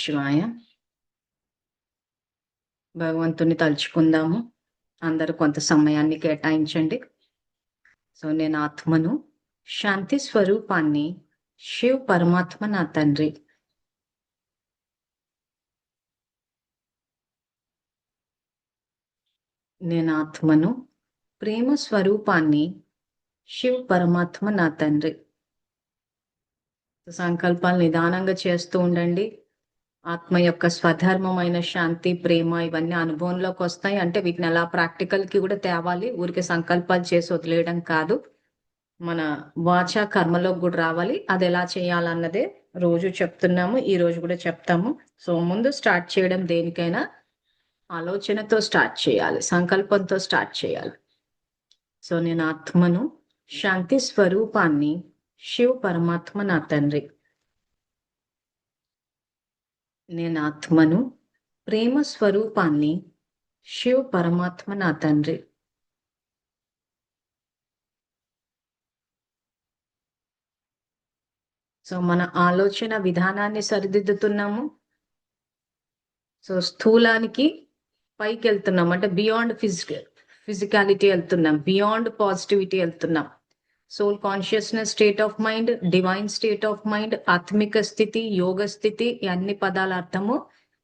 శివాయ భగవంతుని తలుచుకుందాము. అందరూ కొంత సమయాన్ని కేటాయించండి. సో నేను ఆత్మను శాంతి స్వరూపాన్ని శివ్ పరమాత్మ నా తండ్రి. నేను ఆత్మను ప్రేమ స్వరూపాన్ని శివ్ పరమాత్మ నా తండ్రి. సంకల్పాలు నిదానంగా చేస్తూ ఉండండి. ఆత్మ యొక్క స్వధర్మమైన శాంతి ప్రేమ ఇవన్నీ అనుభవంలోకి వస్తాయి. అంటే వీటిని ఎలా ప్రాక్టికల్కి కూడా తేవాలి. ఊరికి సంకల్పాలు చేసి వదిలేయడం కాదు. మన వాచా కర్మలోకి కూడా రావాలి. అది ఎలా చేయాలన్నదే రోజు చెప్తున్నాము. ఈ రోజు కూడా చెప్తాము. సో ముందు స్టార్ట్ చేయడం దేనికైనా ఆలోచనతో స్టార్ట్ చేయాలి. సంకల్పంతో స్టార్ట్ చేయాలి. సో నేను ఆత్మను శాంతి స్వరూపాన్ని శివ పరమాత్మ నా తండ్రి. నేను ఆత్మను ప్రేమ స్వరూపాన్ని శివ పరమాత్మ నా తండ్రి. సో మన ఆలోచన విధానాన్ని సరిదిద్దుతున్నాము. సో స్థూలానికి పైకి వెళ్తున్నాం అంటే బియాండ్ ఫిజికల్ ఫిజికాలిటీ వెళ్తున్నాం. బియాండ్ పాజిటివిటీ వెళ్తున్నాం. Soul consciousness state of mind divine state of mind ఆత్మిక స్థితి యోగ స్థితి అన్ని పదాల అర్థము.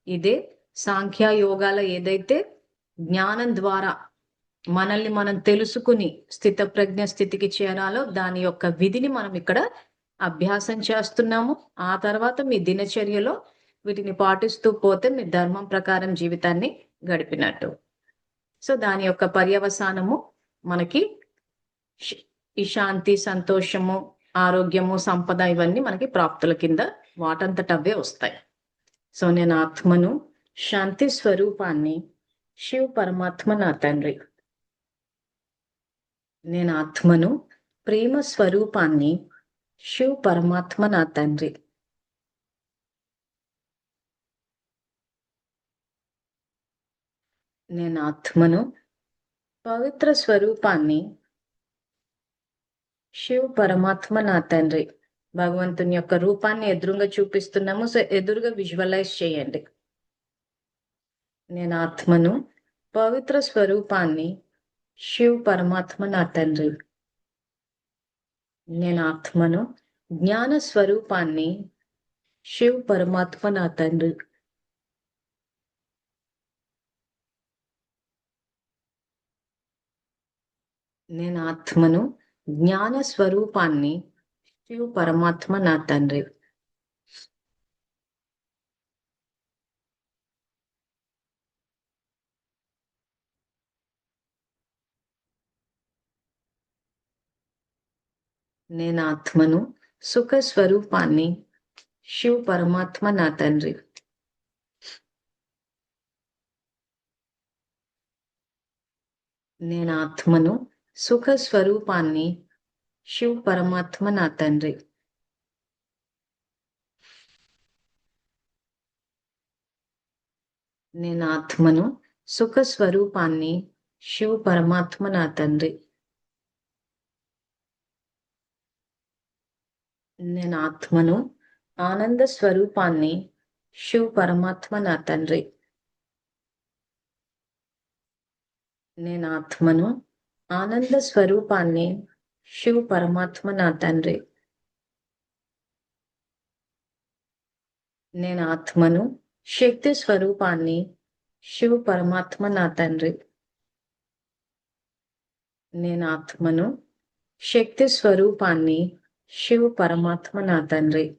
ఇదే సాంఖ్య యోగాల ఏదైతే జ్ఞానం ద్వారా మనల్ని మనం తెలుసుకుని స్థిత ప్రజ్ఞ స్థితికి చేరాలో దాని యొక్క విధిని మనం ఇక్కడ అభ్యాసం చేస్తున్నాము. ఆ తర్వాత మీ దినచర్యలో వీటిని పాటిస్తూ పోతే మీ ధర్మం ప్రకారం జీవితాన్ని గడిపినట్టు. సో దాని యొక్క పర్యవసానము మనకి ఈ శాంతి సంతోషము ఆరోగ్యము సంపద ఇవన్నీ మనకి ప్రాప్తుల కింద వాటంతటవే వస్తాయి. సో నేను ఆత్మను శాంతి స్వరూపాన్ని శివ్ పరమాత్మ నా తండ్రి. నేను ఆత్మను ప్రేమ స్వరూపాన్ని శివ్ పరమాత్మ నా తండ్రి. నేను ఆత్మను పవిత్ర స్వరూపాన్ని శివ్ పరమాత్మ నా తండ్రి. భగవంతుని యొక్క రూపాన్ని ఎదురుగా చూపిస్తున్నాము. సో ఎదురుగా విజువలైజ్ చేయండి. నేను ఆత్మను పవిత్ర స్వరూపాన్ని శివ్ పరమాత్మ నా తండ్రి. నేను ఆత్మను జ్ఞాన స్వరూపాన్ని శివ్ పరమాత్మ నా తండ్రి. నేను ఆత్మను జ్ఞాన స్వరూపాన్ని శివ పరమాత్మ నా తండ్రి. నేను ఆత్మను సుఖ స్వరూపాన్ని శివ పరమాత్మ నా తండ్రి. నేను ఆత్మను సుఖ స్వరూపాన్ని శివ్ పరమాత్మ నా తండ్రి. నేను ఆత్మను సుఖ స్వరూపాన్ని శివ పరమాత్మ నా తండ్రి. నేను ఆత్మను ఆనంద స్వరూపాన్ని శివ పరమాత్మ నా తండ్రి. నేను ఆత్మను ఆనంద స్వరూపాన్ని శివ పరమాత్మ నా తండ్రి. నేను ఆత్మను శక్తి స్వరూపాన్ని శివ పరమాత్మ నా తండ్రి. నేను ఆత్మను శక్తి స్వరూపాన్ని శివ పరమాత్మ నా తండ్రి.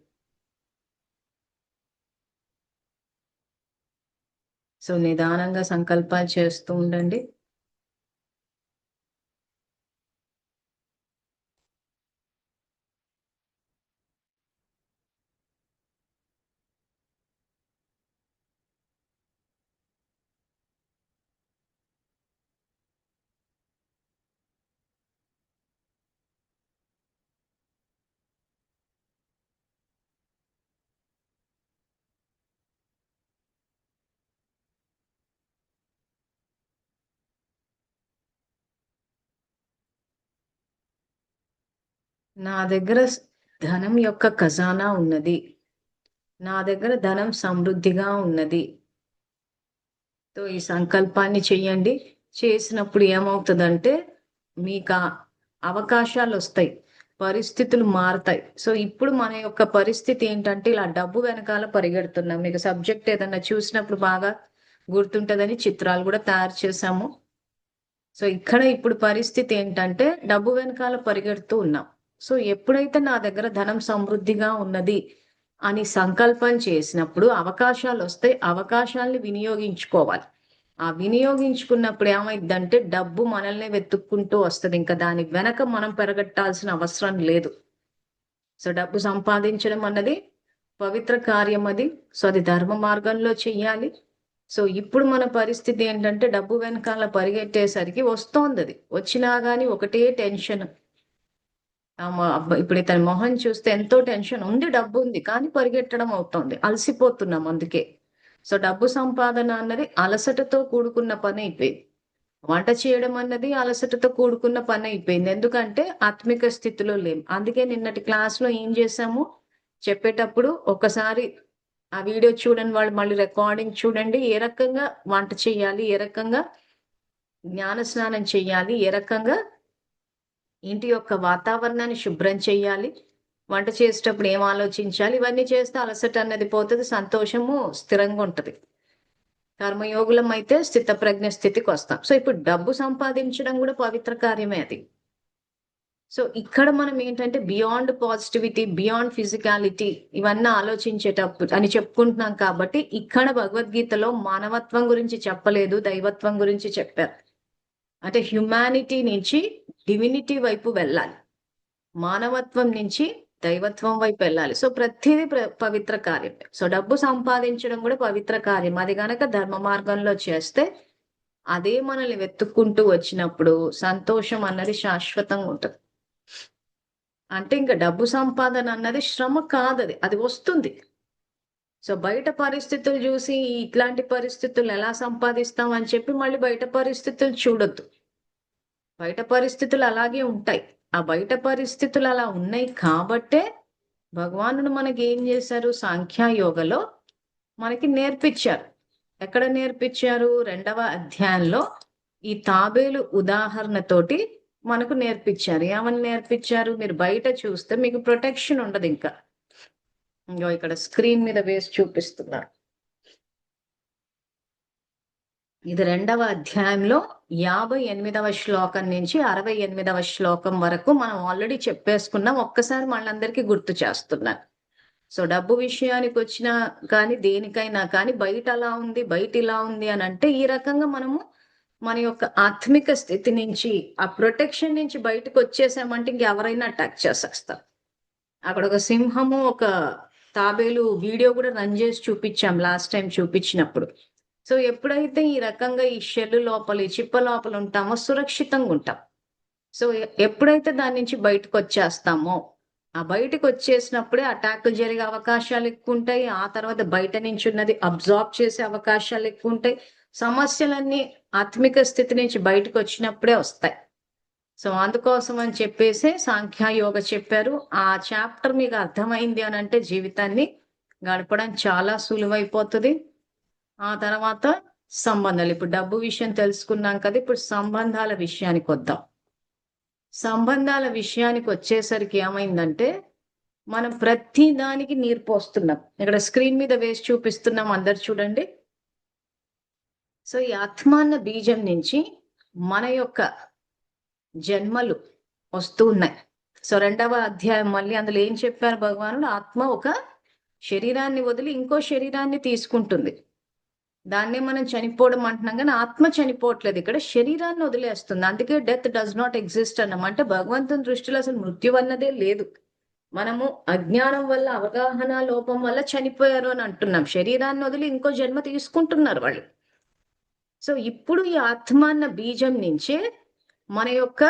సో నిదానంగా సంకల్పాలు చేస్తూ ఉండండి. నా దగ్గర ధనం యొక్క ఖజానా ఉన్నది. నా దగ్గర ధనం సమృద్ధిగా ఉన్నది. సో ఈ సంకల్పాన్ని చెయ్యండి. చేసినప్పుడు ఏమవుతుందంటే మీకు అవకాశాలు వస్తాయి. పరిస్థితులు మారుతాయి. సో ఇప్పుడు మన యొక్క పరిస్థితి ఏంటంటే ఇలా డబ్బు వెనకాల పరిగెడుతున్నాం. మీకు సబ్జెక్ట్ ఏదైనా చూసినప్పుడు బాగా గుర్తుంటుందని చిత్రాలు కూడా తయారు చేశాము. సో ఇక్కడ ఇప్పుడు పరిస్థితి ఏంటంటే డబ్బు వెనకాల పరిగెడుతూ ఉన్నాం. సో ఎప్పుడైతే నా దగ్గర ధనం సమృద్ధిగా ఉన్నది అని సంకల్పం చేసినప్పుడు అవకాశాలు వస్తే అవకాశాలని వినియోగించుకోవాలి. ఆ వినియోగించుకున్నప్పుడు ఏమైందంటే డబ్బు మనల్ని వెతుక్కుంటూ వస్తుంది. ఇంకా దాని వెనక మనం పెరగట్టాల్సిన అవసరం లేదు. సో డబ్బు సంపాదించడం అన్నది పవిత్ర కార్యం అది. సో అది ధర్మ మార్గంలో చెయ్యాలి. సో ఇప్పుడు మన పరిస్థితి ఏంటంటే డబ్బు వెనకాల పరిగెట్టేసరికి వస్తోంది అది. వచ్చినా కానీ ఒకటే టెన్షన్. ఇప్పుడు ఇతని మొహం చూస్తే ఎంతో టెన్షన్. ఉంది డబ్బు ఉంది కానీ పరిగెట్టడం అవుతోంది. అలసిపోతున్నాం అందుకే. సో డబ్బు సంపాదన అన్నది అలసటతో కూడుకున్న పని అయిపోయింది. వంట చేయడం అన్నది అలసటతో కూడుకున్న పని అయిపోయింది. ఎందుకంటే ఆత్మిక స్థితిలో లేం. అందుకే నిన్నటి క్లాస్లో ఏం చేసాము చెప్పేటప్పుడు ఒకసారి ఆ వీడియో చూడండి వాళ్ళు మళ్ళీ రికార్డింగ్ చూడండి. ఏ రకంగా వంట చేయాలి? ఏ రకంగా జ్ఞాన స్నానం చేయాలి? ఏ రకంగా ఇంటి యొక్క వాతావరణాన్ని శుభ్రం చేయాలి. వంట చేసేటప్పుడు ఏం ఆలోచించాలి? ఇవన్నీ చేస్తే అలసట అన్నది పోతుంది సంతోషము స్థిరంగా ఉంటుంది. కర్మయోగులం అయితే స్థితప్రజ్ఞ స్థితికి వస్తాం. సో ఇప్పుడు డబ్బు సంపాదించడం కూడా పవిత్ర కార్యమే అది. సో ఇక్కడ మనం ఏంటంటే బియాండ్ పాజిటివిటీ బియాండ్ ఫిజికాలిటీ ఇవన్నీ ఆలోచించేటప్పుడు అని చెప్పుకుంటున్నాం కాబట్టి ఇక్కడ భగవద్గీతలో మానవత్వం గురించి చెప్పలేదు దైవత్వం గురించి చెప్పారు. అంటే హ్యుమానిటీ నుంచి డివినిటీ వైపు వెళ్ళాలి. మానవత్వం నుంచి దైవత్వం వైపు వెళ్ళాలి. సో ప్రతిదీ పవిత్ర కార్యం సో డబ్బు సంపాదించడం కూడా పవిత్ర కార్యం. అది గనక ధర్మ మార్గంలో చేస్తే అదే మనల్ని వెతుక్కుంటూ వచ్చినప్పుడు సంతోషం అన్నది శాశ్వతంగా ఉంటుంది. అంటే ఇంకా డబ్బు సంపాదన అన్నది శ్రమ కాదది. అది వస్తుంది. సో బయట పరిస్థితులు చూసి ఇట్లాంటి పరిస్థితులు ఎలా సంపాదిస్తాం అని చెప్పి మళ్ళీ బయట పరిస్థితులు చూడొద్దు. బయట పరిస్థితులు అలాగే ఉంటాయి. ఆ బయట పరిస్థితులు అలా ఉన్నాయి కాబట్టే భగవానుడు మనకి ఏం చేశారు? సాంఖ్యాయోగలో మనకి నేర్పించారు. ఎక్కడ నేర్పించారు? రెండవ అధ్యాయంలో ఈ తాబేలు ఉదాహరణతోటి మనకు నేర్పించారు. ఏమని నేర్పించారు? మీరు బయట చూస్తే మీకు ప్రొటెక్షన్ ఉండదు ఇంకా. ఇంకో ఇక్కడ స్క్రీన్ మీద వేసి చూపిస్తున్నారు. ఇది రెండవ అధ్యాయంలో యాభై ఎనిమిదవ శ్లోకం నుంచి అరవై ఎనిమిదవ శ్లోకం వరకు మనం ఆల్రెడీ చెప్పేసుకున్నాం. ఒక్కసారి మనందరికీ గుర్తు చేస్తున్నాను సో డబ్బు విషయానికి వచ్చినా కానీ దేనికైనా కానీ బయట అలా ఉంది బయట ఇలా ఉంది అని అంటే ఈ రకంగా మనము మన యొక్క ఆత్మిక స్థితి నుంచి ఆ ప్రొటెక్షన్ నుంచి బయటకు వచ్చేసామంటే ఇంకెవరైనా అటాక్ చేసేస్తారు. అక్కడ ఒక సింహము ఒక తాబేలు వీడియో కూడా రన్ చేసి చూపించాం లాస్ట్ టైం చూపించినప్పుడు. సో ఎప్పుడైతే ఈ రకంగా ఈ షెల్ లోపల ఈ చిప్ప లోపల ఉంటామో సురక్షితంగా ఉంటాం. సో ఎప్పుడైతే దాని నుంచి బయటకు వచ్చేస్తామో ఆ బయటకు వచ్చేసినప్పుడే అటాక్లు జరిగే అవకాశాలు ఎక్కువ ఉంటాయి. ఆ తర్వాత బయట నుంచి ఉన్నది అబ్జార్బ్ చేసే అవకాశాలు ఎక్కువ ఉంటాయి. సమస్యలన్నీ ఆత్మిక స్థితి నుంచి బయటకు వచ్చినప్పుడే వస్తాయి. సో అందుకోసం అని చెప్పేసి సాంఖ్యయోగ చెప్పారు. ఆ చాప్టర్ మీకు అర్థమైంది అని అంటే జీవితాన్ని గడపడం చాలా సులువైపోతుంది. ఆ తర్వాత సంబంధాలు. ఇప్పుడు డబ్బు విషయం తెలుసుకున్నాం కదా ఇప్పుడు సంబంధాల విషయానికి వద్దాం. సంబంధాల విషయానికి వచ్చేసరికి ఏమైందంటే మనం ప్రతి దానికి నీరు పోస్తున్నాం. ఇక్కడ స్క్రీన్ మీద వేసి చూపిస్తున్నాం అందరు చూడండి. సో ఈ ఆత్మాన్న బీజం నుంచి మన యొక్క జన్మలు వస్తూ ఉన్నాయి. సో రెండవ అధ్యాయం మళ్ళీ అందులో ఏం చెప్పారు భగవానుడు? ఆత్మ ఒక శరీరాన్ని వదిలి ఇంకో శరీరాన్ని తీసుకుంటుంది. దాన్నే మనం చనిపోవడం అంటున్నాం కానీ ఆత్మ చనిపోవట్లేదు. ఇక్కడ శరీరాన్ని వదిలేస్తుంది. అందుకే డెత్ డస్ నాట్ ఎగ్జిస్ట్ అన్నాం. అంటే భగవంతుని దృష్టిలో అసలు మృత్యు అన్నదే లేదు. మనము అజ్ఞానం వల్ల అవగాహన లోపం వల్ల చనిపోయారు అని అంటున్నాం. శరీరాన్ని వదిలి ఇంకో జన్మ తీసుకుంటున్నారు వాళ్ళు. సో ఇప్పుడు ఈ ఆత్మ అన్న బీజం నుంచే మన యొక్క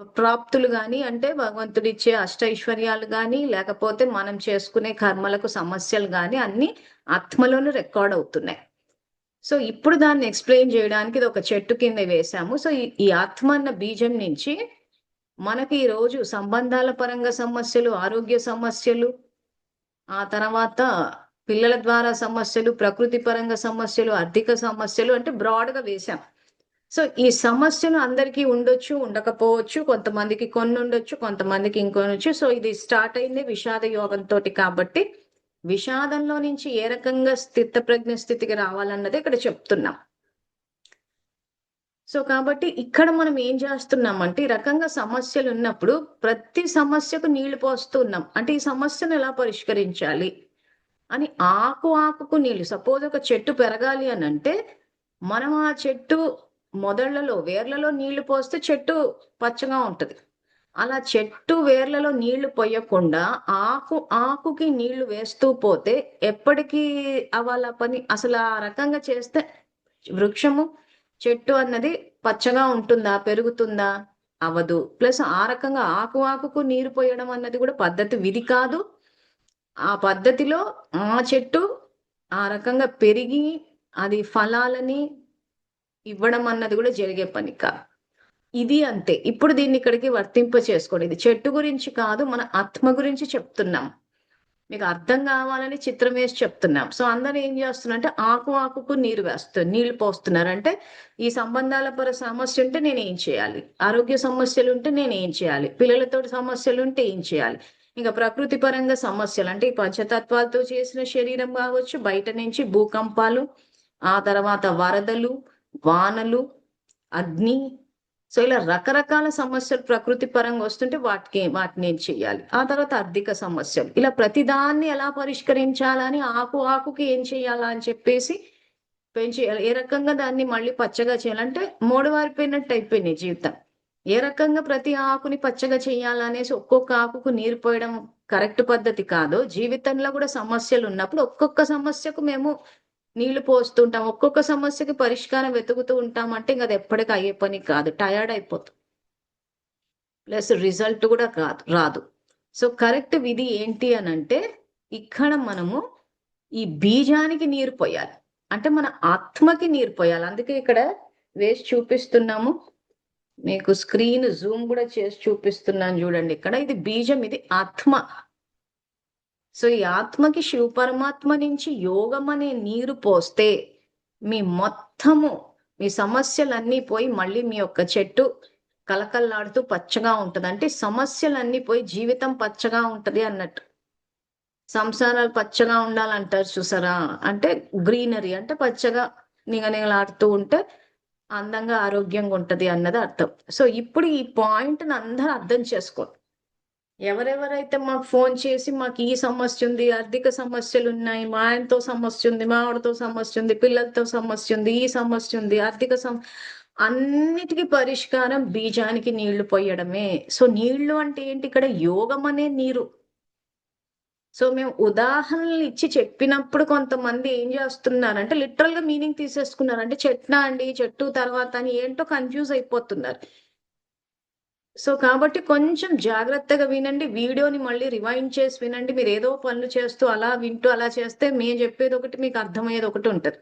ప్రాప్తులు కానీ అంటే భగవంతుడిచ్చే అష్టైశ్వర్యాలు కానీ లేకపోతే మనం చేసుకునే కర్మలకు సమస్యలు కానీ అన్ని ఆత్మలోనూ రికార్డ్ అవుతున్నాయి. సో ఇప్పుడు దాన్ని ఎక్స్ప్లెయిన్ చేయడానికి ఇది ఒక చెట్టు కింద వేసాము సో ఈ ఆత్మ అన్న బీజం నుంచి మనకి ఈ రోజు సంబంధాల పరంగా సమస్యలు ఆరోగ్య సమస్యలు ఆ తర్వాత పిల్లల ద్వారా సమస్యలు ప్రకృతి పరంగా సమస్యలు ఆర్థిక సమస్యలు అంటే బ్రాడ్గా వేశాం. సో ఈ సమస్యలు అందరికీ ఉండొచ్చు ఉండకపోవచ్చు కొంతమందికి కొన్ని ఉండొచ్చు కొంతమందికి ఇంకొనొచ్చు. సో ఇది స్టార్ట్ అయింది విషాద యోగంతో కాబట్టి విషాదంలో నుంచి ఏ రకంగా స్థిత ప్రజ్ఞ స్థితికి రావాలన్నది ఇక్కడ చెప్తున్నాం. సో కాబట్టి ఇక్కడ మనం ఏం చేస్తున్నాం అంటే ఈ రకంగా సమస్యలు ఉన్నప్పుడు ప్రతి సమస్యకు నీళ్ళు పోస్తున్నాం అంటే ఈ సమస్యను ఎలా పరిష్కరించాలి? అని ఆకు ఆకుకు నీళ్ళు. సపోజ్ ఒక చెట్టు పెరగాలి అని అంటే మనం ఆ చెట్టు మొదళ్ళలో వేర్లలో నీళ్ళు పోస్తే చెట్టు పచ్చగా ఉంటది. అలా చెట్టు వేర్లలో నీళ్ళు పోయకుండా ఆకు ఆకుకి నీళ్ళు వేస్తూ పోతే ఎప్పటికీ అవాల పని అసలు ఆ రకంగా చేస్తే వృక్షము చెట్టు అన్నది పచ్చగా ఉంటుందా పెరుగుతుందా? అవదు ప్లస్ ఆ రకంగా ఆకు ఆకుకు నీరు పోయడం అన్నది కూడా పద్ధతి విధి కాదు. ఆ పద్ధతిలో ఆ చెట్టు ఆ రకంగా పెరిగి అది ఫలాలని ఇవ్వడం అన్నది కూడా జరిగే పని కాదు ఇది అంతే. ఇప్పుడు దీన్ని ఇక్కడికి వర్తింప చేసుకోండి. ఇది చెట్టు గురించి కాదు మన ఆత్మ గురించి చెప్తున్నాం. మీకు అర్థం కావాలని చిత్రం వేసి చెప్తున్నాం. సో అందరూ ఏం చేస్తున్నారంటే ఆకు ఆకుకు నీరు వేస్తారు నీళ్ళు పోస్తున్నారు అంటే ఈ సంబంధాల పర సమస్య ఉంటే నేను ఏం చేయాలి? ఆరోగ్య సమస్యలు ఉంటే నేను ఏం చేయాలి? పిల్లలతో సమస్యలు ఉంటే ఏం చేయాలి? ఇంకా ప్రకృతి పరంగా సమస్యలు అంటే ఈ పంచతత్వాలతో చేసిన శరీరం కావచ్చు బయట నుంచి భూకంపాలు ఆ తర్వాత వరదలు వానలు అగ్ని. సో ఇలా రకరకాల సమస్యలు ప్రకృతి పరంగా వస్తుంటే వాటికి వాటిని ఏం చేయాలి? ఆ తర్వాత ఆర్థిక సమస్యలు. ఇలా ప్రతిదాన్ని ఎలా పరిష్కరించాలని ఆకు ఆకుకి ఏం చేయాలా అని చెప్పేసి పెంచి ఏ రకంగా దాన్ని మళ్ళీ పచ్చగా చేయాలంటే మూడవారిపోయినట్టు అయిపోయినాయి జీవితం. ఏ రకంగా ప్రతి ఆకుని పచ్చగా చేయాలనేసి ఒక్కొక్క ఆకుకు నీరు పోయడం కరెక్ట్ పద్ధతి కాదు జీవితంలో కూడా సమస్యలు ఉన్నప్పుడు ఒక్కొక్క సమస్యకు మేము నీళ్ళు పోస్తుంటాం. ఒక్కొక్క సమస్యకి పరిష్కారం వెతుకుతూ ఉంటాం అంటే ఇంకా అది ఎప్పటికీ అయ్యే పని కాదు. టయర్డ్ అయిపోతుంది ప్లస్ రిజల్ట్ కూడా కాదు రాదు. సో కరెక్ట్ విధి ఏంటి అని అంటే ఇక్కడ మనము ఈ బీజానికి నీరు పోయాలి. అంటే మన ఆత్మకి నీరు పోయాలి. అందుకే ఇక్కడ వేసి చూపిస్తున్నాము. మీకు స్క్రీన్ జూమ్ కూడా చేసి చూపిస్తున్నాను చూడండి. ఇక్కడ ఇది బీజం ఇది ఆత్మ. సో ఈ ఆత్మకి శివ పరమాత్మ నుంచి యోగం అనే నీరు పోస్తే మీ మొత్తము మీ సమస్యలన్నీ పోయి మళ్ళీ మీ యొక్క చెట్టు కలకల్లాడుతూ పచ్చగా ఉంటుంది. అంటే సమస్యలన్నీ పోయి జీవితం పచ్చగా ఉంటది అన్నట్టు. సంసారాలు పచ్చగా ఉండాలంటారు చూసారా? అంటే గ్రీనరీ అంటే పచ్చగా నిగనిగలాడుతూ ఉంటే అందంగా ఆరోగ్యంగా ఉంటది అన్నది అర్థం. సో ఇప్పుడు ఈ పాయింట్ని అందరూ అర్థం చేసుకోండి ఎవరెవరైతే మాకు ఫోన్ చేసి మాకు ఈ సమస్య ఉంది ఆర్థిక సమస్యలు ఉన్నాయి మా ఆయనతో సమస్య ఉంది మా ఆవిడతో సమస్య ఉంది పిల్లలతో సమస్య ఉంది ఈ సమస్య ఉంది ఆర్థిక సమ అన్నిటికీ పరిష్కారం బీజానికి నీళ్ళు పోయడమే. సో నీళ్ళు అంటే ఏంటి? ఇక్కడ యోగం అనే నీరు. సో మేము ఉదాహరణలు ఇచ్చి చెప్పినప్పుడు కొంతమంది ఏం చేస్తున్నారంటే లిటరల్గా మీనింగ్ తీసేసుకున్నారు అంటే చెట్నా అండి చెట్టు తర్వాత అని ఏంటో కన్ఫ్యూజ్ అయిపోతున్నారు. సో కాబట్టి కొంచెం జాగ్రత్తగా వినండి. వీడియోని మళ్ళీ రివైండ్ చేసి వినండి. మీరు ఏదో పనులు చేస్తూ అలా వింటూ అలా చేస్తే మేము చెప్పేది ఒకటి మీకు అర్థమయ్యేది ఒకటి ఉంటుంది.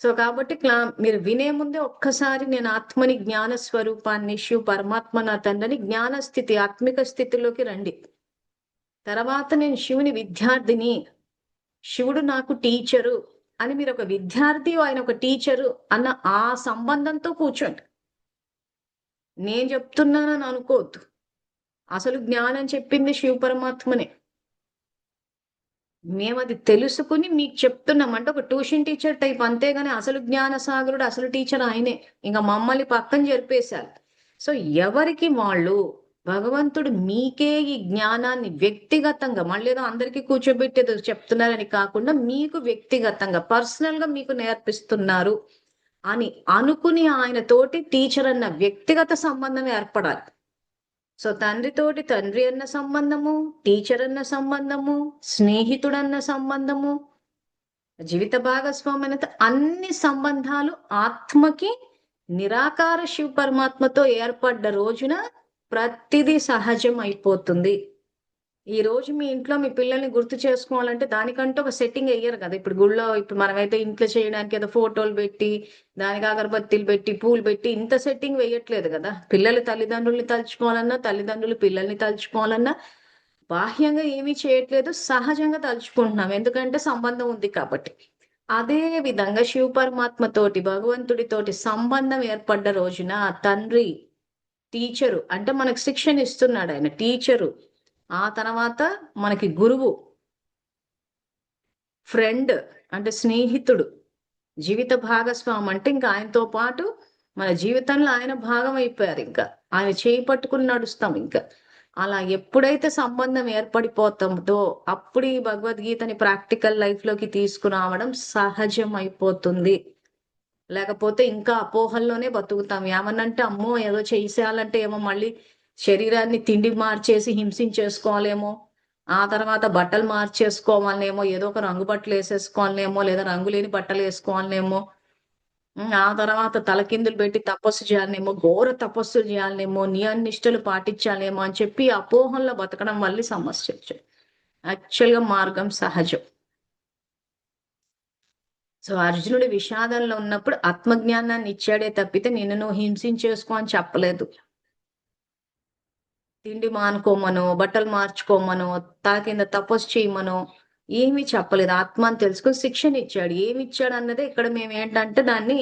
సో కాబట్టి క్లా మీరు వినే ముందే ఒక్కసారి నేను ఆత్మని జ్ఞాన స్వరూపాన్ని శివ పరమాత్మ నా తండ్రిని జ్ఞాన స్థితి ఆత్మిక స్థితిలోకి రండి. తర్వాత నేను శివుని విద్యార్థిని శివుడు నాకు టీచరు అని మీరు ఒక విద్యార్థి ఆయన ఒక టీచరు అన్న ఆ సంబంధంతో కూర్చోండి. నేను చెప్తున్నానని అనుకోవద్దు. అసలు జ్ఞానం చెప్పింది శివ పరమాత్మనే మేము అది తెలుసుకుని మీకు చెప్తున్నాం. అంటే ఒక ట్యూషన్ టీచర్ టైప్ అంతేగాని అసలు జ్ఞాన సాగరుడు అసలు టీచర్ ఆయనే. ఇంకా మమ్మల్ని పక్కన జరిపేశారు. సో ఎవరికి వాళ్ళు భగవంతుడు మీకే ఈ జ్ఞానాన్ని వ్యక్తిగతంగా మళ్ళీ ఏదో అందరికీ కూర్చోబెట్టేది చెప్తున్నారని కాకుండా మీకు వ్యక్తిగతంగా పర్సనల్గా మీకు నేర్పిస్తున్నారు. అని అనుకుని ఆయన తోటి టీచర్ అన్న వ్యక్తిగత సంబంధం ఏర్పడాలి. సో తండ్రితోటి తండ్రి అన్న సంబంధము టీచర్ అన్న సంబంధము స్నేహితుడన్న సంబంధము జీవిత భాగస్వామి అన్ని సంబంధాలు ఆత్మకి నిరాకార శివ పరమాత్మతో ఏర్పడ్డ రోజున ప్రతిదీ సహజం అయిపోతుంది. ఈ రోజు మీ ఇంట్లో మీ పిల్లల్ని గుర్తు చేసుకోవాలంటే దానికంటే ఒక సెట్టింగ్ అయ్యారు కదా. ఇప్పుడు గుళ్ళో ఇప్పుడు మనమైతే ఇంట్లో చేయడానికి ఏదో ఫోటోలు పెట్టి దానికి అగరబత్తీలు పెట్టి పూలు పెట్టి ఇంత సెట్టింగ్ వేయట్లేదు కదా. పిల్లలు తల్లిదండ్రుల్ని తలుచుకోవాలన్నా తల్లిదండ్రులు పిల్లల్ని తలుచుకోవాలన్నా బాహ్యంగా ఏమీ చేయట్లేదు సహజంగా తలుచుకుంటున్నాం. ఎందుకంటే సంబంధం ఉంది కాబట్టి. అదే విధంగా శివ పరమాత్మతోటి భగవంతుడితోటి సంబంధం ఏర్పడ్డ రోజున తండ్రి టీచరు అంటే మనకు శిక్షణ ఇస్తున్నాడు ఆయన టీచరు ఆ తర్వాత మనకి గురువు ఫ్రెండ్ అంటే స్నేహితుడు జీవిత భాగస్వామి అంటే ఇంకా ఆయనతో పాటు మన జీవితంలో ఆయన భాగం అయిపోయారు ఇంకా. ఆయన చేయి పట్టుకుని నడుస్తాం ఇంకా. అలా ఎప్పుడైతే సంబంధం ఏర్పడిపోతుందో అప్పుడు ఈ భగవద్గీతని ప్రాక్టికల్ లైఫ్లోకి తీసుకురావడం సహజం అయిపోతుంది. లేకపోతే ఇంకా అపోహల్లోనే బతుకుతాం. ఏమనంటే అమ్మో ఏదో చేసేయాలంటే ఏమో మళ్ళీ శరీరాన్ని తిండి మార్చేసి హింసించేసుకోవాలేమో ఆ తర్వాత బట్టలు మార్చేసుకోవాలనేమో ఏదో ఒక రంగు బట్టలు వేసేసుకోవాలనేమో లేదా రంగు లేని బట్టలు వేసుకోవాలనేమో ఆ తర్వాత తలకిందులు పెట్టి తపస్సు చేయాలనేమో ఘోర తపస్సులు చేయాలనేమో నియనిష్టలు పాటించాలేమో అని చెప్పి అపోహంలో బతకడం వల్ల సమస్య వచ్చాయి. యాక్చువల్గా మార్గం సహజం. సో అర్జునుడి విషాదంలో ఉన్నప్పుడు ఆత్మజ్ఞానాన్ని ఇచ్చాడే తప్పితే నిన్ను నువ్వు హింసించేసుకో అని చెప్పలేదు. తిండి మానుకోమను బట్టలు మార్చుకోమను తాకింద తపస్సు చేయమను ఏమి చెప్పలేదు. ఆత్మ అని తెలుసుకుని శిక్షణ ఇచ్చాడు ఏమి ఇచ్చాడు అన్నదే ఇక్కడ మేము ఏంటంటే దాన్ని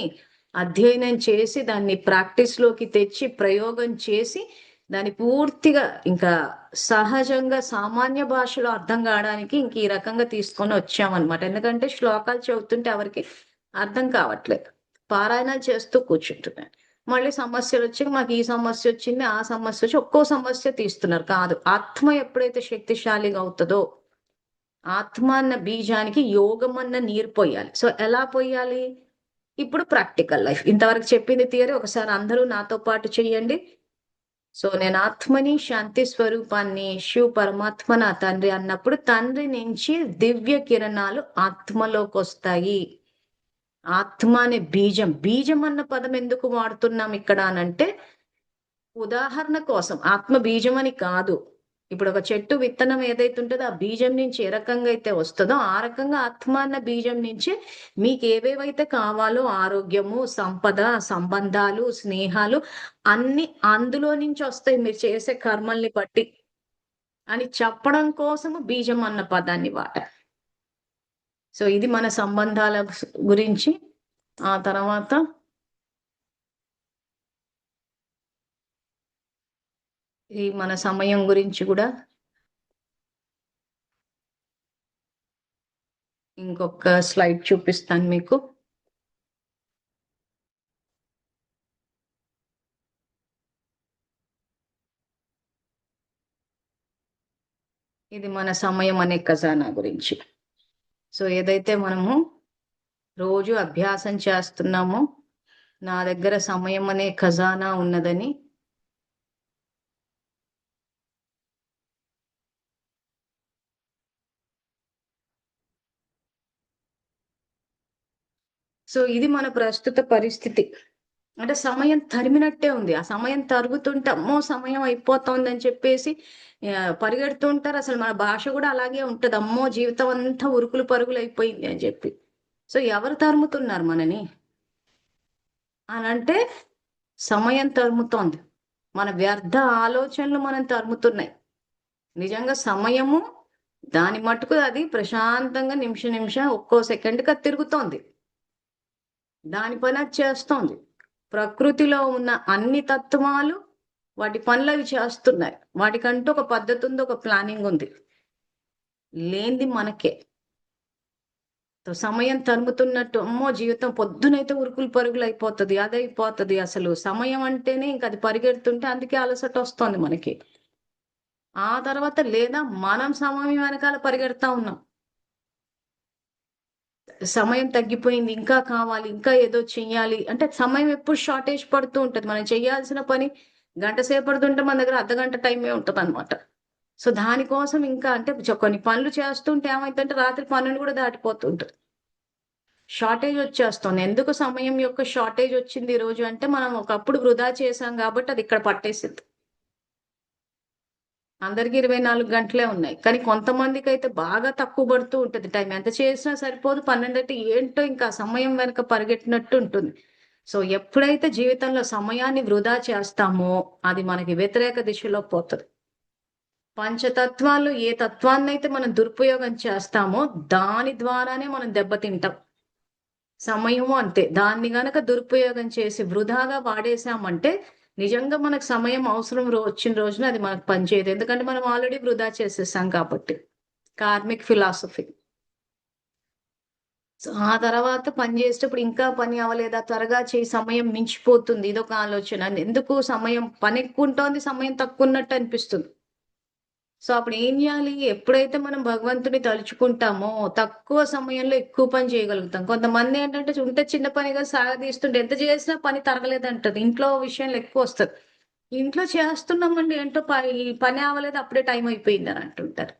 అధ్యయనం చేసి దాన్ని ప్రాక్టీస్లోకి తెచ్చి ప్రయోగం చేసి దాన్ని పూర్తిగా ఇంకా సహజంగా సామాన్య భాషలో అర్థం కావడానికి ఇంక ఈ రకంగా తీసుకొని వచ్చామన్నమాట. ఎందుకంటే శ్లోకాలు చదువుతుంటే ఎవరికి అర్థం కావట్లేదు. పారాయణాలు చేస్తూ కూర్చుంటున్నాను. మళ్ళీ సమస్యలు వచ్చి మాకు ఈ సమస్య వచ్చింది ఆ సమస్య వచ్చి ఒక్కో సమస్య తీస్తున్నారు. కాదు ఆత్మ ఎప్పుడైతే శక్తిశాలిగా అవుతుందో ఆత్మ అన్న బీజానికి యోగం అన్న నీరు పోయాలి. సో ఎలా పోయాలి? ఇప్పుడు ప్రాక్టికల్ లైఫ్. ఇంతవరకు చెప్పింది థియరీ ఒకసారి అందరూ నాతో పాటు చెయ్యండి సో నేను ఆత్మని శాంతి స్వరూపాన్ని శివ పరమాత్మ నా తండ్రి అన్నప్పుడు తండ్రి నుంచి దివ్య కిరణాలు ఆత్మలోకి వస్తాయి. ఆత్మ అనే బీజం బీజం అన్న పదం ఎందుకు వాడుతున్నాం ఇక్కడ అనంటే ఉదాహరణ కోసం ఆత్మ బీజం అని కాదు. ఇప్పుడు ఒక చెట్టు విత్తనం ఏదైతే ఉంటుందో ఆ బీజం నుంచి ఏ రకంగా అయితే వస్తుందో ఆ రకంగా ఆత్మ అన్న బీజం నుంచి మీకు ఏవేవైతే కావాలో ఆరోగ్యము సంపద సంబంధాలు స్నేహాలు అన్ని అందులో నుంచి వస్తాయి మీరు చేసే కర్మల్ని బట్టి. అని చెప్పడం కోసము బీజం అన్న పదాన్ని వాడారు. సో ఇది మన సంబంధాల గురించి. ఆ తర్వాత ఈ మన సమయం గురించి కూడా ఇంకొక స్లైడ్ చూపిస్తాను మీకు. ఇది మన సమయం అనే ఖజానా గురించి. సో ఏదైతే మనము రోజు అభ్యాసం చేస్తున్నామో నా దగ్గర సమయం అనే ఖజానా ఉన్నదని సో ఇది మన ప్రస్తుత పరిస్థితి. అంటే సమయం తరిమినట్టే ఉంది. ఆ సమయం తరుగుతుంటే అమ్మో సమయం అయిపోతుంది అని చెప్పేసి పరిగెడుతుంటారు అసలు మన భాష కూడా అలాగే ఉంటుంది. అమ్మో జీవితం అంతా ఉరుకులు పరుగులు అయిపోయింది అని చెప్పి. సో ఎవరు తరుముతున్నారు మనని? అని అంటే సమయం తరుముతోంది. మన వ్యర్థ ఆలోచనలు మనం తరుముతున్నాయి. నిజంగా సమయము దాని మటుకు అది ప్రశాంతంగా నిమిషం నిమిషం ఒక్కో సెకండ్కి అది తిరుగుతోంది. దాని పని అది చేస్తోంది. ప్రకృతిలో ఉన్న అన్ని తత్వాలు వాటి పనులు అవి చేస్తున్నాయి. వాటికంటూ ఒక పద్ధతి ఉంది ఒక ప్లానింగ్ ఉంది. లేనిది మనకే. సమయం తరుముతున్నట్టు అమ్మో జీవితం పొద్దునైతే ఉరుకులు పరుగులు అయిపోతుంది అదైపోతుంది అసలు. సమయం అంటేనే ఇంక అది పరిగెడుతుంటే అందుకే అలసట వస్తుంది మనకి. ఆ తర్వాత లేదా మనం సమయం వెనకాల పరిగెడతా ఉన్నాం. సమయం తగ్గిపోయింది ఇంకా కావాలి ఇంకా ఏదో చెయ్యాలి. అంటే సమయం ఎప్పుడు షార్టేజ్ పడుతూ ఉంటుంది. మనం చేయాల్సిన పని గంట సేపడుతుంటే మన దగ్గర అర్ధ గంట టైమే ఉంటుంది అనమాట సో దానికోసం ఇంకా అంటే కొన్ని పనులు చేస్తుంటే ఏమైతుంటే రాత్రి పనులు కూడా దాటిపోతుంటుంది. షార్టేజ్ వచ్చేస్తుంది. ఎందుకు సమయం యొక్క షార్టేజ్ వచ్చింది ఈ రోజు అంటే మనం ఒకప్పుడు వృధా చేసాం కాబట్టి అది ఇక్కడ పట్టేసింది. అందరికి ఇరవై నాలుగు గంటలే ఉన్నాయి. కానీ కొంతమందికి అయితే బాగా తక్కువ పడుతూ ఉంటుంది టైం. ఎంత చేసినా సరిపోదు పన్నెండు అంటే ఏంటో ఇంకా సమయం వెనక పరిగెట్టినట్టు ఉంటుంది. సో ఎప్పుడైతే జీవితంలో సమయాన్ని వృధా చేస్తామో అది మనకి వ్యతిరేక దిశలో పోతుంది. పంచతత్వాలు ఏ తత్వాన్ని అయితే మనం దురుపయోగం చేస్తామో దాని ద్వారానే మనం దెబ్బతింటాం. సమయము అంతే. దాన్ని గనక దురుపయోగం చేసి వృధాగా వాడేసామంటే నిజంగా మనకు సమయం అవసరం వచ్చిన రోజున అది మనకు పనిచేయదు. ఎందుకంటే మనం ఆల్రెడీ వృధా చేసేసాం కాబట్టి. కార్మిక్ ఫిలాసఫీ సో ఆ తర్వాత పని చేసేటప్పుడు ఇంకా పని అవ్వలేదా? త్వరగా చేయి సమయం మించిపోతుంది. ఇదొక ఆలోచన. ఎందుకు సమయం పని ఎక్కువ ఉంటుంది సమయం తక్కువ ఉన్నట్టు అనిపిస్తుంది. సో అప్పుడు ఏం చేయాలి? ఎప్పుడైతే మనం భగవంతుని తలుచుకుంటామో తక్కువ సమయంలో ఎక్కువ పని చేయగలుగుతాం. కొంతమంది ఏంటంటే ఉంటే చిన్న పనిగా సాగదీస్తుంటే ఎంత చేసినా పని తరగలేదంటది. ఇంట్లో విషయంలో ఎక్కువ వస్తుంది. ఇంట్లో చేస్తున్నామండి ఏంటో పని పని అవ్వలేదు అప్పుడే టైం అయిపోయింది అని అంటుంటారు.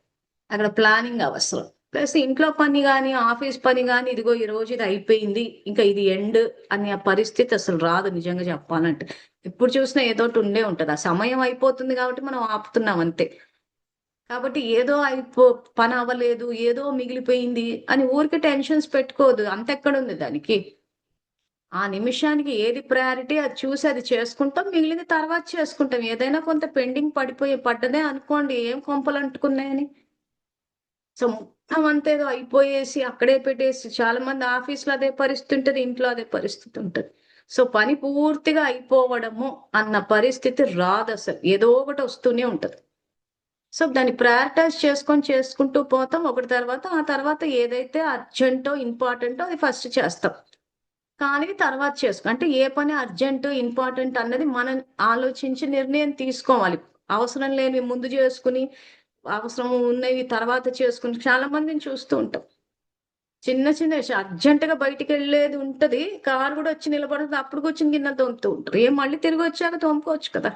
అక్కడ ప్లానింగ్ అవసరం. ప్లస్ ఇంట్లో పని కానీ ఆఫీస్ పని కానీ ఇదిగో ఈ రోజు ఇది అయిపోయింది ఇంకా ఇది ఎండ్ అనే ఆ పరిస్థితి అసలు రాదు నిజంగా చెప్పాలంటే. ఎప్పుడు చూసినా ఏదో ఉండే ఉంటది. ఆ సమయం అయిపోతుంది కాబట్టి మనం ఆపుతున్నాం అంతే. కాబట్టి ఏదో అయిపో పని అవ్వలేదు ఏదో మిగిలిపోయింది అని ఊరికి టెన్షన్స్ పెట్టుకోదు అంత ఎక్కడుంది దానికి? ఆ నిమిషానికి ఏది ప్రయారిటీ అది చూసి అది చేసుకుంటాం మిగిలింది తర్వాత చేసుకుంటాం. ఏదైనా కొంత పెండింగ్ పడిపోయి పడ్డదే అనుకోండి ఏం కొంపలు అంటుకున్నాయని. సో మొత్తం అంతా ఏదో అయిపోయేసి అక్కడే పెట్టేసి చాలా మంది ఆఫీస్లో అదే పరిస్థితి ఉంటుంది ఇంట్లో అదే పరిస్థితి ఉంటుంది. సో పని పూర్తిగా అయిపోవడము అన్న పరిస్థితి రాదు అసలు ఏదో ఒకటి వస్తూనే ఉంటుంది. సో దాన్ని ప్రయారిటైజ్ చేసుకొని చేసుకుంటూ పోతాం. ఒకటి తర్వాత ఆ తర్వాత ఏదైతే అర్జెంటో ఇంపార్టెంటో అది ఫస్ట్ చేస్తాం. కానీ తర్వాత చేసుకో అంటే ఏ పని అర్జెంట్ ఇంపార్టెంట్ అన్నది మనం ఆలోచించి నిర్ణయం తీసుకోవాలి. అవసరం లేనివి ముందు చేసుకుని అవసరం ఉన్నవి తర్వాత చేసుకుని చాలా మందిని చూస్తూ ఉంటాం. చిన్న చిన్న అర్జెంట్గా బయటికి వెళ్ళేది ఉంటది. కారు కూడా వచ్చి నిలబడుతుంది అప్పుడు వచ్చిన గిన్నె తోముతూ ఉంటారు. ఏం మళ్ళీ తిరిగి వచ్చాక తోముకోవచ్చు కదా.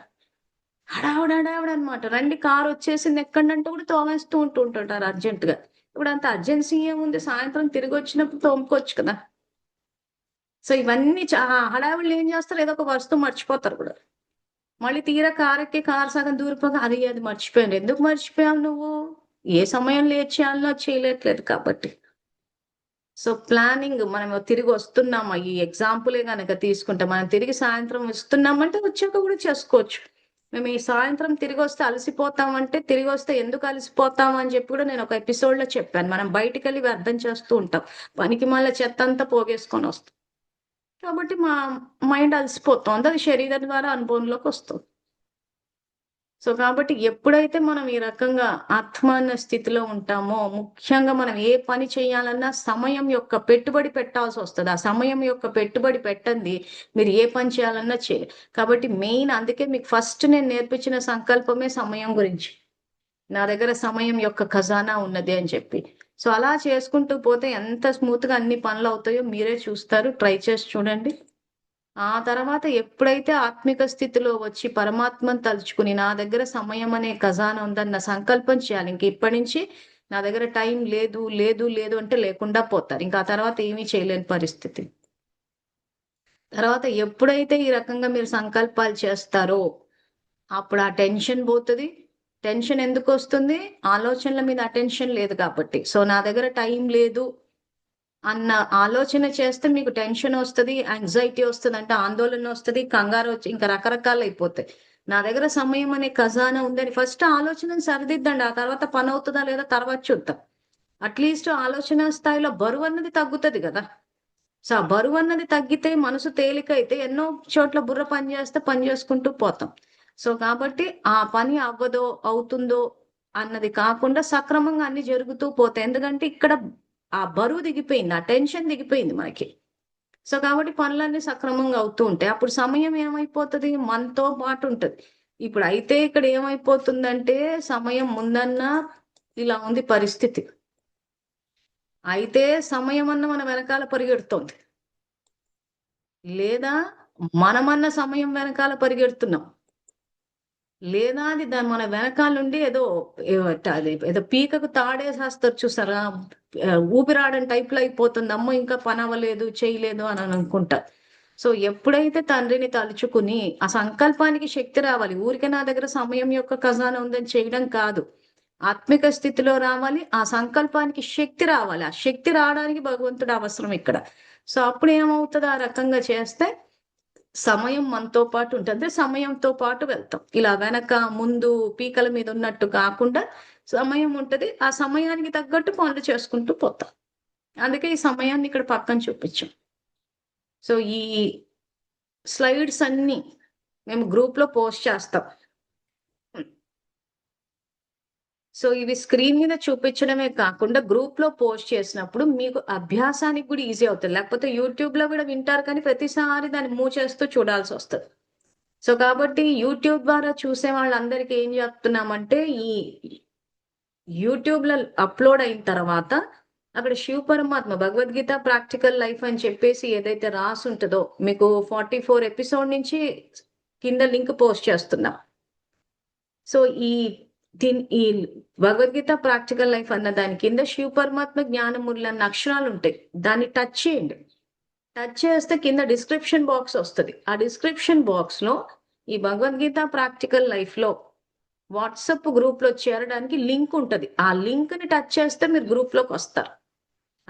హడావుడు హడావుడు అనమాట రండి కారు వచ్చేసింది ఎక్కడంటే కూడా తోమేస్తూ ఉంటూ ఉంటుంటారు అర్జెంట్గా ఇప్పుడు అంత అర్జెన్సీ ఏముంది? సాయంత్రం తిరిగి వచ్చినప్పుడు తోముకోవచ్చు కదా. సో ఇవన్నీ హడావుళ్ళు ఏం చేస్తారు? ఏదో ఒక వస్తువు మర్చిపోతారు కూడా. మళ్ళీ తీరా కారెక్కి కార్ కారు సగం దూరిపోగా అది అది మర్చిపోయాను. ఎందుకు మర్చిపోయావు నువ్వు? ఏ సమయం లేట్ చేయాలో చేయలేట్లేదు కాబట్టి. సో ప్లానింగ్ మనం తిరిగి వస్తున్నామా? ఈ ఎగ్జాంపులే కనుక తీసుకుంటే మనం తిరిగి సాయంత్రం వస్తున్నామంటే వచ్చాక కూడా చేసుకోవచ్చు. మేము ఈ సాయంత్రం తిరిగి వస్తే అలసిపోతామంటే తిరిగి వస్తే ఎందుకు అలసిపోతాం అని చెప్పి కూడా నేను ఒక ఎపిసోడ్లో చెప్పాను. మనం బయటికి వెళ్ళి వ్యర్థం చేస్తూ ఉంటాం. పనికి మళ్ళీ చెత్త అంతా పోగేసుకొని వస్తాం. కాబట్టి మా మైండ్ అలసిపోతుంది. అది శరీరం ద్వారా అనుభవంలోకి వస్తుంది. సో కాబట్టి ఎప్పుడైతే మనం ఈ రకంగా ఆత్మాన స్థితిలో ఉంటామో ముఖ్యంగా మనం ఏ పని చేయాలన్నా సమయం యొక్క పెట్టుబడి పెట్టాల్సి వస్తుంది. ఆ సమయం యొక్క పెట్టుబడి పెట్టండి. మీరు ఏ పని చేయాలన్నా చే కాబట్టి మెయిన్ అందుకే మీకు ఫస్ట్ నేను నేర్పించిన సంకల్పమే సమయం గురించి. నా దగ్గర సమయం యొక్క ఖజానా ఉన్నది అని చెప్పి. సో అలా చేసుకుంటూ పోతే ఎంత స్మూత్గా అన్ని పనులు అవుతాయో మీరే చూస్తారు. ట్రై చేసి చూడండి. ఆ తర్వాత ఎప్పుడైతే ఆత్మిక స్థితిలో వచ్చి పరమాత్మను తలుచుకుని నా దగ్గర సమయం అనే ఖజానా ఉందన్న సంకల్పం చేయాలి ఇంక ఇప్పటి నుంచి నా దగ్గర టైం లేదు లేదు లేదు అంటే లేకుండా పోతారు. ఇంకా ఆ తర్వాత ఏమీ చేయలేని పరిస్థితి. తర్వాత ఎప్పుడైతే ఈ రకంగా మీరు సంకల్పాలు చేస్తారో అప్పుడు ఆ టెన్షన్ పోతుంది. టెన్షన్ ఎందుకు వస్తుంది? ఆలోచనల మీద అటెన్షన్ లేదు కాబట్టి. సో నా దగ్గర టైం లేదు అన్న ఆలోచన చేస్తే మీకు టెన్షన్ వస్తుంది యాంగ్జైటీ వస్తుంది అంటే ఆందోళన వస్తుంది కంగారు వచ్చి ఇంకా రకరకాలు అయిపోతాయి. నా దగ్గర సమయం అనే ఖజానా ఉందని ఫస్ట్ ఆలోచన సరిదిద్దండి. ఆ తర్వాత పని అవుతుందా లేదా తర్వాత చూద్దాం. అట్లీస్ట్ ఆలోచన స్థాయిలో బరువు అన్నది తగ్గుతుంది కదా. సో ఆ బరువు అన్నది తగ్గితే మనసు తేలిక అయితే ఎన్నో చోట్ల బుర్ర పని చేస్తే పని చేసుకుంటూ పోతాం. సో కాబట్టి ఆ పని అవ్వదో అవుతుందో అన్నది కాకుండా సక్రమంగా అన్ని జరుగుతూ పోతాయి. ఎందుకంటే ఇక్కడ ఆ బరువు దిగిపోయింది ఆ టెన్షన్ దిగిపోయింది మనకి. సో కాబట్టి పనులన్నీ సక్రమంగా అవుతూ ఉంటాయి. అప్పుడు సమయం ఏమైపోతుంది? మనతో పాటు ఉంటుంది. ఇప్పుడు అయితే ఇక్కడ ఏమైపోతుందంటే సమయం ముందన్నా ఇలా ఉంది పరిస్థితి. అయితే సమయం అన్న మన వెనకాల పరిగెడుతోంది. లేదా మనమన్న సమయం వెనకాల పరిగెడుతున్నాం. లేదా అది దాని మన వెనకాల నుండి ఏదో ఏదో పీకకు తాడేసేస్తారు చూసారా? ఊపిరాడని టైప్లో అయిపోతుంది అమ్మ ఇంకా పని అవ్వలేదు చేయలేదు అని అనుకుంటా. సో ఎప్పుడైతే తండ్రిని తలుచుకుని ఆ సంకల్పానికి శక్తి రావాలి ఊరికే నా దగ్గర సమయం యొక్క ఖజానా ఉందని చేయడం కాదు. ఆత్మిక స్థితిలో రావాలి ఆ సంకల్పానికి శక్తి రావాలి. ఆ శక్తి రావడానికి భగవంతుడు అవసరం ఇక్కడ. సో అప్పుడు ఏమవుతుంది? ఆ రకంగా చేస్తే సమయం మనతో పాటు ఉంటుంది. సమయంతో పాటు వెళ్తాం. ఇలా వెనక ముందు పీకల మీద ఉన్నట్టు కాకుండా సమయం ఉంటుంది. ఆ సమయానికి తగ్గట్టు పనులు చేసుకుంటూ పోతాం. అందుకే ఈ సమయాన్ని ఇక్కడ పక్కన చూపించాం. సో ఈ స్లైడ్స్ అన్ని మేము గ్రూప్లో పోస్ట్ చేస్తాం. సో ఇవి స్క్రీన్ మీద చూపించడమే కాకుండా గ్రూప్లో పోస్ట్ చేసినప్పుడు మీకు అభ్యాసానికి కూడా ఈజీ అవుతుంది. లేకపోతే యూట్యూబ్లో కూడా వింటారు కానీ ప్రతిసారి దాన్ని మూవ్ చేస్తూ చూడాల్సి వస్తుంది. సో కాబట్టి యూట్యూబ్ ద్వారా చూసే వాళ్ళందరికీ ఏం చెప్తున్నామంటే ఈ యూట్యూబ్లో అప్లోడ్ అయిన తర్వాత అక్కడ శివ పరమాత్మ భగవద్గీత ప్రాక్టికల్ లైఫ్ అని చెప్పేసి ఏదైతే రాసి ఉంటుందో మీకు ఫార్టీ ఫోర్ ఎపిసోడ్ నుంచి కింద లింక్ పోస్ట్ చేస్తున్నాం. సో ఈ దీని ఈ భగవద్గీత ప్రాక్టికల్ లైఫ్ అన్న దాని కింద శివ పరమాత్మ జ్ఞానములు అన్న అక్షరాలు ఉంటాయి దాన్ని టచ్ చేయండి. టచ్ చేస్తే కింద డిస్క్రిప్షన్ బాక్స్ వస్తుంది. ఆ డిస్క్రిప్షన్ బాక్స్లో ఈ భగవద్గీత ప్రాక్టికల్ లైఫ్లో వాట్సప్ గ్రూప్లో చేరడానికి లింక్ ఉంటుంది. ఆ లింక్ని టచ్ చేస్తే మీరు గ్రూప్లోకి వస్తారు.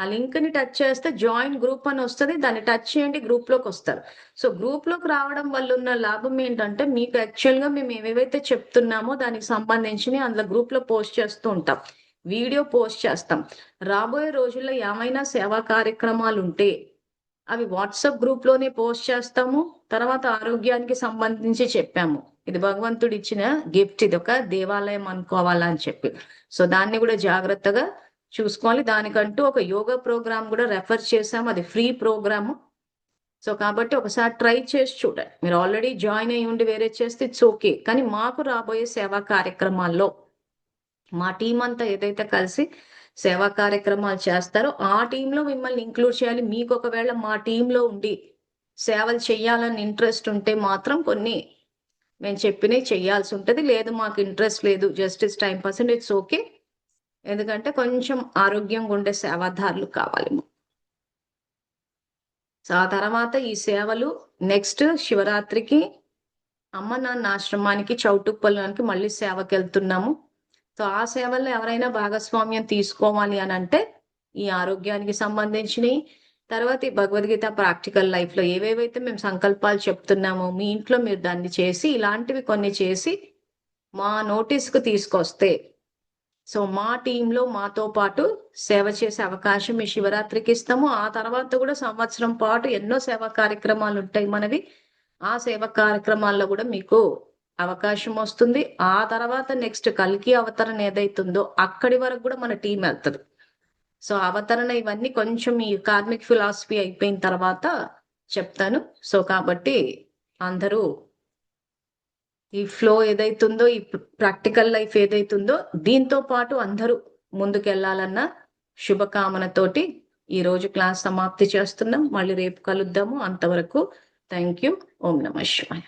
ఆ లింక్ని టచ్ చేస్తే జాయిన్ గ్రూప్ అని వస్తుంది. దాన్ని టచ్ చేయండి గ్రూప్లోకి వస్తారు. సో గ్రూప్లోకి రావడం వల్ల ఉన్న లాభం ఏంటంటే మీకు యాక్చువల్గా మేము ఏవేవైతే చెప్తున్నామో దానికి సంబంధించి అందులో గ్రూప్లో పోస్ట్ చేస్తూ ఉంటాం. వీడియో పోస్ట్ చేస్తాం. రాబోయే రోజుల్లో ఏమైనా సేవా కార్యక్రమాలు ఉంటే అవి వాట్సాప్ గ్రూప్లోనే పోస్ట్ చేస్తాము. తర్వాత ఆరోగ్యానికి సంబంధించి చెప్పాము. ఇది భగవంతుడు ఇచ్చిన గిఫ్ట్ ఇది ఒక దేవాలయం అనుకోవాలా అని చెప్పి. సో దాన్ని కూడా జాగ్రత్తగా చూసుకోవాలి దానికంటూ ఒక యోగా ప్రోగ్రామ్ కూడా రెఫర్ చేసాము అది ఫ్రీ ప్రోగ్రామ్. సో కాబట్టి ఒకసారి ట్రై చేసి చూడండి. మీరు ఆల్రెడీ జాయిన్ అయ్యి ఉండి వేరే చేస్తే ఇట్స్ ఓకే. కానీ మాకు రాబోయే సేవా కార్యక్రమాల్లో మా టీం అంతా ఏదైతే కలిసి సేవా కార్యక్రమాలు చేస్తారో ఆ టీంలో మిమ్మల్ని ఇంక్లూడ్ చేయాలి. మీకు ఒకవేళ మా టీంలో ఉండి సేవలు చేయాలని ఇంట్రెస్ట్ ఉంటే మాత్రం కొన్ని మేము చెప్పినవి చేయాల్సి ఉంటుంది. లేదు మాకు ఇంట్రెస్ట్ లేదు. Justice time percent it's okay. ఎందుకంటే కొంచెం ఆరోగ్యంగా ఉండే సేవాదారులు కావాలి సో ఆ తర్వాత ఈ సేవలు నెక్స్ట్ శివరాత్రికి అమ్మ నాన్న ఆశ్రమానికి చౌటుప్పలానికి మళ్ళీ సేవకి వెళ్తున్నాము సో ఆ సేవల్లో ఎవరైనా భాగస్వామ్యం తీసుకోవాలి అని అంటే ఈ ఆరోగ్యానికి సంబంధించినవి తర్వాత ఈ భగవద్గీత ప్రాక్టికల్ లైఫ్లో ఏవేవైతే మేము సంకల్పాలు చెప్తున్నామో మీ ఇంట్లో మీరు దాన్ని చేసి ఇలాంటివి కొన్ని చేసి మా నోటీస్కు తీసుకొస్తే సో మా టీంలో మాతో పాటు సేవ చేసే అవకాశం ఈ శివరాత్రికి ఇస్తాము. ఆ తర్వాత కూడా సంవత్సరం పాటు ఎన్నో సేవా కార్యక్రమాలు ఉంటాయి మనవి. ఆ సేవ కార్యక్రమాల్లో కూడా మీకు అవకాశం వస్తుంది. ఆ తర్వాత నెక్స్ట్ కల్కి అవతరణ ఏదైతుందో అక్కడి వరకు కూడా మన టీం వెళ్తుంది. సో అవతరణ ఇవన్నీ కొంచెం ఈ కార్మిక్ ఫిలాసఫీ అయిపోయిన తర్వాత చెప్తాను. సో కాబట్టి అందరూ ఈ ఫ్లో ఏదైతుందో ఈ ప్రాక్టికల్ లైఫ్ ఏదైతుందో దీంతో పాటు అందరూ ముందుకెళ్ళాలన్న శుభకామనతోటి ఈ రోజు క్లాస్ సమాప్తి చేస్తున్నాం. మళ్ళీ రేపు కలుద్దాము. అంతవరకు థ్యాంక్ యూ ఓం నమ శివాయ.